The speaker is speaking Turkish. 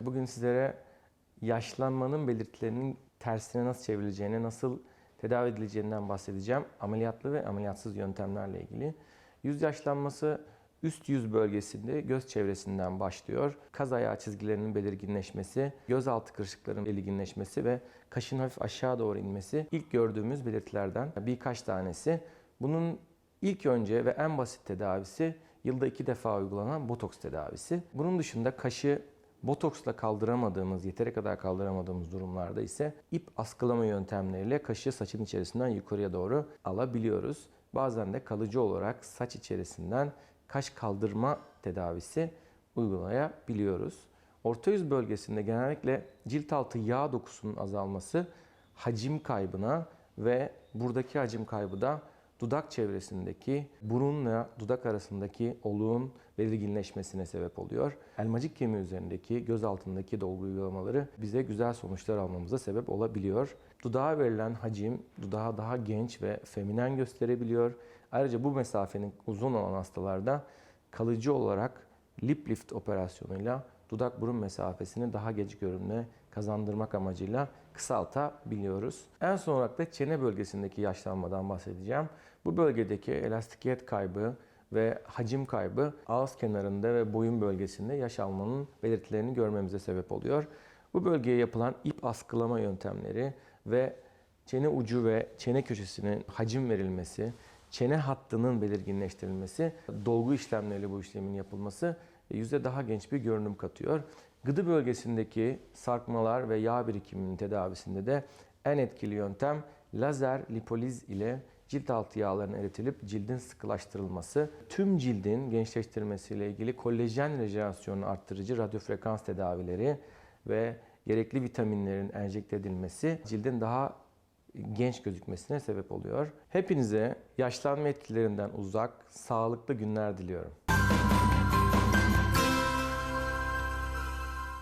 bugün sizlere yaşlanmanın belirtilerinin tersine nasıl çevrileceğine, nasıl tedavi edileceğinden bahsedeceğim. Ameliyatlı ve ameliyatsız yöntemlerle ilgili. Yüz yaşlanması üst yüz bölgesinde göz çevresinden başlıyor. Kaz ayağı çizgilerinin belirginleşmesi, gözaltı kırışıklarının belirginleşmesi ve kaşın hafif aşağı doğru inmesi ilk gördüğümüz belirtilerden birkaç tanesi. Bunun ilk önce ve en basit tedavisi yılda iki defa uygulanan botoks tedavisi. Bunun dışında kaşı botoksla kaldıramadığımız, yeteri kadar kaldıramadığımız durumlarda ise ip askılama yöntemleriyle kaşı saçın içerisinden yukarıya doğru alabiliyoruz. Bazen de kalıcı olarak saç içerisinden kaş kaldırma tedavisi uygulayabiliyoruz. Orta yüz bölgesinde genellikle cilt altı yağ dokusunun azalması hacim kaybına ve buradaki hacim kaybı da dudak çevresindeki burunla dudak arasındaki oluğun belirginleşmesine sebep oluyor. Elmacık kemiği üzerindeki göz altındaki dolgu uygulamaları bize güzel sonuçlar almamıza sebep olabiliyor. Dudağa verilen hacim dudağı daha genç ve feminen gösterebiliyor. Ayrıca bu mesafenin uzun olan hastalarda kalıcı olarak lip lift operasyonuyla dudak burun mesafesini daha geç görünme kazandırmak amacıyla kısaltabiliyoruz. En son olarak da çene bölgesindeki yaşlanmadan bahsedeceğim. Bu bölgedeki elastikiyet kaybı ve hacim kaybı ağız kenarında ve boyun bölgesinde yaş almanın belirtilerini görmemize sebep oluyor. Bu bölgeye yapılan ip askılama yöntemleri ve çene ucu ve çene köşesinin hacim verilmesi, çene hattının belirginleştirilmesi, dolgu işlemleriyle bu işlemin yapılması yüzde daha genç bir görünüm katıyor. Gıdı bölgesindeki sarkmalar ve yağ birikiminin tedavisinde de en etkili yöntem lazer lipoliz ile cilt altı yağların eritilip cildin sıkılaştırılması. Tüm cildin gençleştirmesiyle ilgili kolajen rejenerasyonu arttırıcı radyofrekans tedavileri ve gerekli vitaminlerin enjekte edilmesi cildin daha genç gözükmesine sebep oluyor. Hepinize yaşlanma etkilerinden uzak, sağlıklı günler diliyorum.